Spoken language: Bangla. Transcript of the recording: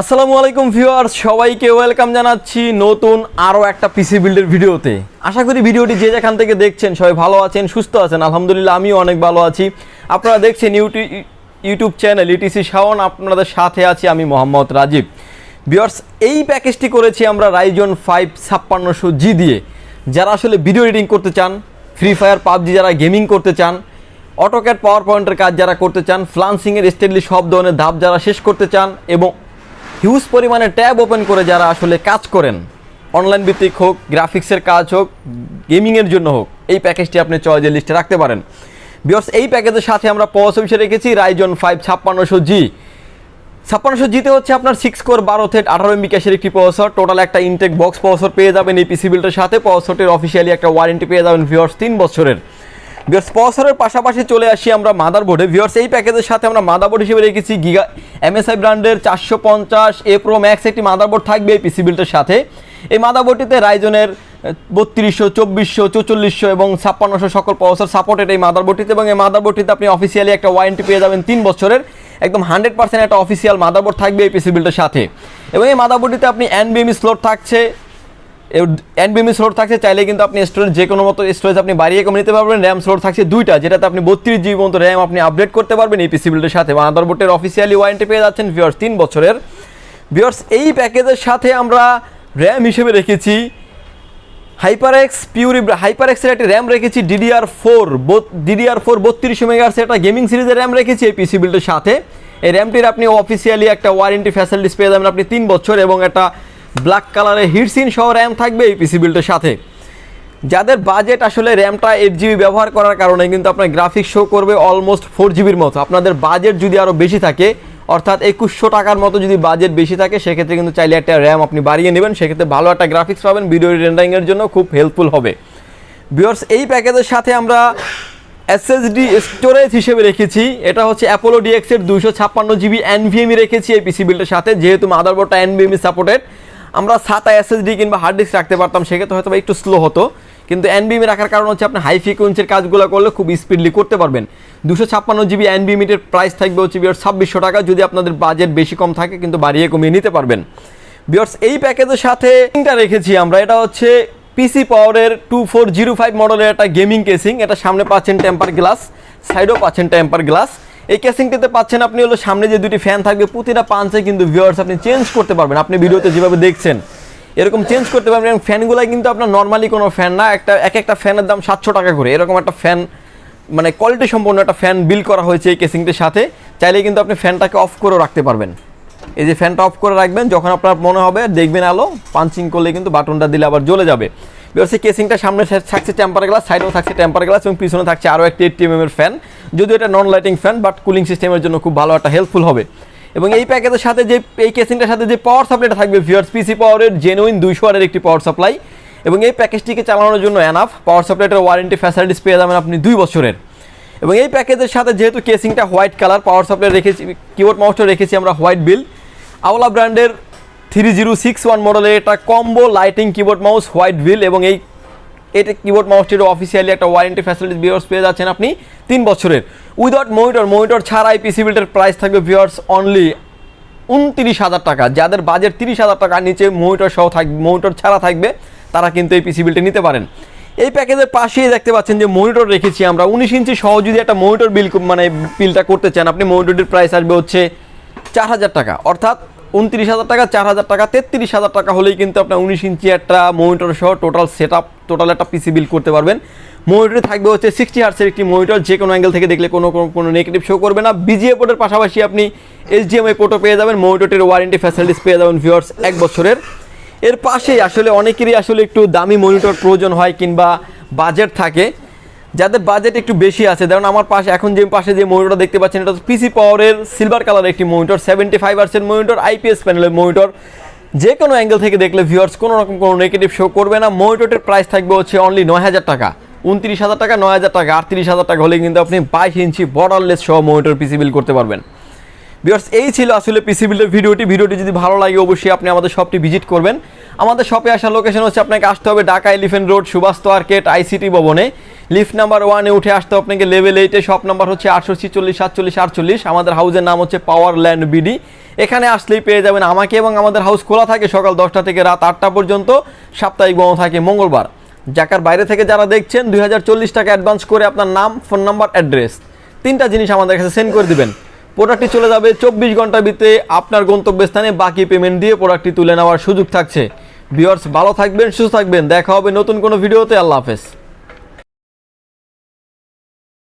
আসসালামু আলাইকুম ভিউয়ার্স, সবাইকে ওয়েলকাম জানাচ্ছি নতুন আরও একটা পিসি বিল্ডের ভিডিওতে। আশা করি ভিডিওটি যে যেখান থেকে দেখছেন সবাই ভালো আছেন, সুস্থ আছেন। আলহামদুলিল্লাহ, আমিও অনেক ভালো আছি। আপনারা দেখছেন YouTube YouTube channel, ETC Shawon, আপনাদের সাথে আছি আমি মোহাম্মদ রাজীব। ভিউয়ার্স, এই প্যাকেজটি করেছি আমরা রাইজন ফাইভ ছাপ্পান্নশো জি দিয়ে। যারা আসলে ভিডিও এডিটিং করতে চান ফ্রি ফায়ার পাবজি যারা গেমিং করতে চান অটোক্যাট পাওয়ার পয়েন্টের কাজ যারা করতে চান ফ্লান্সিংয়ের স্টেডলি সব ধরনের ধাপ যারা শেষ করতে চান এবং হিউজ পরিমাণে ট্যাব ওপেন করে যারা আসলে কাজ করেন। অনলাইন ভিত্তিক হোক, গ্রাফিক্সের কাজ হোক, গেমিংয়ের জন্য হোক, এই প্যাকেজটি আপনি চয়েজের লিস্টে রাখতে পারেন। বিকজ এই প্যাকেজের সাথে আমরা পস অফিসে রেখেছি রাইজন ফাইভ ছাপ্পান্নশো জি ছাপ্পান্নশো জিতে হচ্ছে আপনার সিক্স কোর বারো থেট আঠারো এমবি ক্যাশের একটি প্রসেসর টোটাল একটা ইনটেক বক্স প্রসেসর পেয়ে যাবেন এই পিসি বিলটার সাথে। প্রসেসরটির অফিসিয়ালি একটা ওয়ারেন্টি পেয়ে যাবেন ভিওর্স তিন বছরের। ভিওর্স প্রসেসরের পাশাপাশি চলে আসি আমরা মাদারবোর্ডে ভিওর্স এই প্যাকেজের সাথে আমরা মাদারবোর্ড হিসেবে রেখেছি গিগা এমএসআই ব্র্যান্ডের চারশো পঞ্চাশ এ প্রো ম্যাক্স একটি মাদারবোর্ড থাকবে এই পিসি বিল্ডের সাথে। এই মাদারবোর্ডটিতে রাইজনের বত্রিশশো, চব্বিশশো, চৌচল্লিশশো এবং ছাপ্পান্নশো সকল প্রসেসর সাপোর্টেড এই মাদারবোর্ডটিতে এবং এই মাদারবোর্ডটিতে আপনি অফিসিয়ালি একটা ওয়ারেন্টি পেয়ে যাবেন তিন বছরের। একদম হান্ড্রেড পার্সেন্ট একটা অফিসিয়াল মাদারবোর্ড থাকবে এই পিসি বিল্ডের সাথে। এবং এই মাদারবোর্ডটিতে আপনি এনবিএমই স্লোট থাকছে এনবিএমই স্লোট থাকছে, চাইলে কিন্তু আপনি স্টোরেজ যে কোনো মতো স্টোরেজ আপনি বাড়িয়ে কমে নিতে পারবেন। র্যাম স্লোট থাকছে দুইটা, যেটাতে আপনি বত্রিশ জিবি মতো র্যাম আপনি আপডেট করতে পারবেন এই পিসি বিল্ডের সাথে। মাদারবোর্ডের অফিসিয়ালি ওয়ারেন্টি পেয়ে যাচ্ছেন ভিওর্স তিন বছরের। ভিওর্স এই প্যাকেজের সাথে আমরা র্যাম হিসেবে রেখেছি। হাইপারএক্স পিউরি হাইপারএক্সের একটি র্যাম রেখেছি ডিডিআর ফোর ডিডিআর ফোর বত্রিশশো মেগাহার্সের একটা গেমিং সিরিজের র্যাম রেখেছি এই পিসি বিল্ডের সাথে। এই র্যামটির আপনি অফিসিয়ালি একটা ওয়ারেন্টি ফ্যাসিলিটিস পেয়ে যাবেন আপনি তিন বছর এবং একটা ব্ল্যাক কালারের হিটসিন সহ র্যাম থাকবে এই পিসি বিল্ডের সাথে। যাদের বাজেট আসলে র্যামটা এইট জিবি ব্যবহার করার কারণে কিন্তু আপনার গ্রাফিক্স শো করবে অলমোস্ট ফোর জিবির মতো। আপনাদের বাজেট যদি আরও বেশি থাকে, অর্থাৎ একুশশো টাকার মতো যদি বাজেট বেশি থাকে, সেক্ষেত্রে কিন্তু চাইলে একটা র্যাম আপনি বাড়িয়ে নেবেন। সেক্ষেত্রে ভালো একটা গ্রাফিক্স পাবেন ভিডিও রেন্ডারিংয়ের জন্য খুব হেল্পফুল হবে। বিয়ার্স এই প্যাকেজের সাথে আমরা এসএসডি স্টোরেজ হিসেবে রেখেছি। এটা হচ্ছে অ্যাপোলো ডিএক্সের দুশো ছাপ্পান্ন জিবি এনভিএমই রেখেছি এই পিসি বিলটার সাথে, যেহেতু মাদারবোর্ডটা এনভিএমই সাপোর্টেড আমরা সাতা এসএসডি কিংবা হার্ড ডিস্ক রাখতে পারতাম, সেক্ষেত্রে হয়তো একটু স্লো হতো। কিন্তু এনবিএমি রাখার কারণ হচ্ছে আপনি হাই ফ্রিকোয়েন্সির কাজগুলো করলে খুব স্পিডলি করতে পারবেন। দুশো ছাপ্পান্ন জিবি এনবিএমিটের প্রাইস থাকবে হচ্ছে বিয়ার ছাব্বিশশো টাকা, যদি আপনাদের বাজেট বেশি কম থাকে, কিন্তু বাড়িয়ে কমিয়ে নিতে পারবেন। বিয়ার্স এই প্যাকেজের সাথে তিনটা রেখেছি আমরা। এটা হচ্ছে পিসি পাওয়ারের টু ফোর জিরো ফাইভ মডেলের একটা গেমিং কেসিং এটা সামনে পাচ্ছেন টেম্পার গ্লাস সাইডেও পাচ্ছেন টেম্পার গ্লাস এই কেসিংটিতে পাচ্ছেন আপনি হলো সামনে যে দুটি ফ্যান থাকবে, প্রতিটা পাঞ্চে কিন্তু ভিউয়ার্স আপনি চেঞ্জ করতে পারবেন। আপনি ভিডিওতে যেভাবে দেখছেন, এরকম চেঞ্জ করতে পারবেন। এবং ফ্যানগুলো কিন্তু আপনার নর্মালি কোনো ফ্যান না, একটা, এক একটা ফ্যানের দাম সাতশো টাকা করে। এরকম একটা ফ্যান মানে কোয়ালিটি সম্পন্ন একটা ফ্যান বিল করা হয়েছে এই কেসিংটির সাথে। চাইলে কিন্তু আপনি ফ্যানটাকে অফ করেও রাখতে পারবেন। এই যে ফ্যানটা অফ করে রাখবেন, যখন আপনার মনে হবে, দেখবেন আলো পাঞ্চিং করলে কিন্তু বাটনটা দিলে আবার জ্বলে যাবে। সেই কেসিংটা সামনে থাকছে টেম্পার গ্লাস সাইডেও থাকছে টেম্পার গ্লাস এবং পিছনে থাকছে আরও একটি এইটটি এম এর ফ্যান যদিও এটা non lighting fan but cooling সিস্টেমের জন্য খুব ভালো একটা হেল্পফুল হবে। এবং এই প্যাকেজের সাথে যে এই কেসিংটার সাথে যে পাওয়ার সাপ্লাইটা থাকবে ভিউয়ার্স পিসি পাওয়ারের জেনুইন দুইশো ওয়ারের একটি পাওয়ার সাপ্লাই এবং এই প্যাকেজটিকে চালানোর জন্য এনাফ পাওয়ার সাপ্লাইটার ওয়ারেন্টি ফ্যাসিলিটিস পেয়ে যাবেন আপনি দুই বছরের। এবং এই প্যাকেজের সাথে যেহেতু কেসিংটা হোয়াইট কালার পাওয়ার সাপ্লাই রেখেছি কিবোর্ড মাউসটা রেখেছি আমরা হোয়াইট বিল আওলা ব্র্যান্ডের থ্রি জিরো সিক্স ওয়ান মডেলের এটা combo lighting keyboard mouse white বিল এবং এই এটা কিবোর্ড মাউসটির অফিসিয়ালি একটা ওয়ারেন্টি ফ্যাসিলিটি ভিওর্স পেয়ে যাচ্ছেন আপনি তিন বছরের। উইদাউট মনিটর মনিটর ছাড়াই পিসি বিল্ডের প্রাইস থাকবে ভিওর্স অনলি উনত্রিশ হাজার টাকা। যাদের বাজেট তিরিশ হাজার টাকার নিচে মনিটর সহ থাকবে মনিটর ছাড়া থাকবে, তারা কিন্তু এই পিসি বিলটি নিতে পারেন। এই প্যাকেজের পাশেই দেখতে পাচ্ছেন যে মনিটর রেখেছি আমরা। উনিশ ইঞ্চি সহ যদি একটা মনিটর বিল মানে বিলটা করতে চান, আপনি মনিটরটির প্রাইস আসবে হচ্ছে চার হাজার টাকা। অর্থাৎ উনত্রিশ হাজার টাকা, চার হাজার টাকা, তেত্রিশ হাজার টাকা হলেই কিন্তু আপনার উনিশ ইঞ্চি একটা মনিটর সহ টোটাল সেট আপ টোটাল একটা পিসি বিল করতে পারবেন। মনিটরে থাকবে হচ্ছে সিক্সটি হার্সের একটি মনিটর যে কোনো অ্যাঙ্গেল থেকে দেখলে কোনো, কোনো- নেগেটিভ শো করবে না। বিজিএ পোর্টের পাশাপাশি আপনি এইচডিএমআই পোর্টও পেয়ে যাবেন মনিটরটির ওয়ারেন্টি ফ্যাসিলিটিস পেয়ে যাবেন ভিউয়ার্স এক বছরের। এর পাশেই আসলে অনেকেরই আসলে একটু দামি মনিটর প্রয়োজন হয় কিংবা বাজেট থাকে। যাদের বাজেট একটু বেশি আছে, যেমন আমার পাশে, এখন যে পাশে যে মনিটরটা দেখতে পাচ্ছেন, এটা পিসি পাওয়ারের সিলভার কালারের একটি monitor seventy five percent monitor IPS প্যানেলের মনিটর যে কোনো অ্যাঙ্গেল থেকে দেখলে ভিউয়ার্স কোনো রকম কোনো নেগেটিভ শো করবে না। মনিটরের প্রাইস থাকবে হচ্ছে অনলি নয় হাজার টাকা। উনত্রিশ হাজার টাকা, নয় হাজার টাকা, আটত্রিশ হাজার টাকা হলে কিন্তু আপনি বাইশ ইঞ্চি বর্ডারলেস সহ মনিটর পিসি বিল করতে পারবেন। বিয়ার্স এই ছিল আসলে পিসি বিল্ডের ভিডিওটি। ভিডিওটি যদি ভালো লাগে, অবশ্যই আপনি আমাদের শপটি ভিজিট করবেন। আমাদের শপে আসার লোকেশন হচ্ছে আপনাকে আসতে হবে Dhaka elephant road Subhash market ICT ভবনে। লিফট নাম্বার ওয়ানে উঠে আসতে হবে আপনাকে লেভেল এইটে শপ নাম্বার হচ্ছে আটশো ছিচল্লিশ সাতচল্লিশ। আটচল্লিশ আমাদের হাউজের নাম হচ্ছে পাওয়ার ল্যান্ড বিডি এখানে আসলেই পেয়ে যাবেন আমাকে এবং আমাদের হাউস খোলা থাকে সকাল দশটা থেকে রাত আটটা পর্যন্ত। সাপ্তাহিক বন্ধ থাকে মঙ্গলবার। জাকার বাইরে থেকে যারা দেখছেন, দুই হাজার চল্লিশ টাকা অ্যাডভান্স করে আপনার নাম ফোন নাম্বার অ্যাড্রেস তিনটা জিনিস আমাদের কাছে সেন্ড করে দিবেন। প্রোডাক্টটি চলে যাবে চব্বিশ ঘণ্টার ভিতরে আপনার গন্তব্যস্থানে বাকি পেমেন্ট দিয়ে প্রোডাক্টটি তুলে নেওয়ার সুযোগ থাকছে। ভিউয়ার্স, ভালো থাকবেন, সুস্থ থাকবেন। দেখা হবে নতুন কোনো ভিডিওতে। আল্লাহ হাফেজ।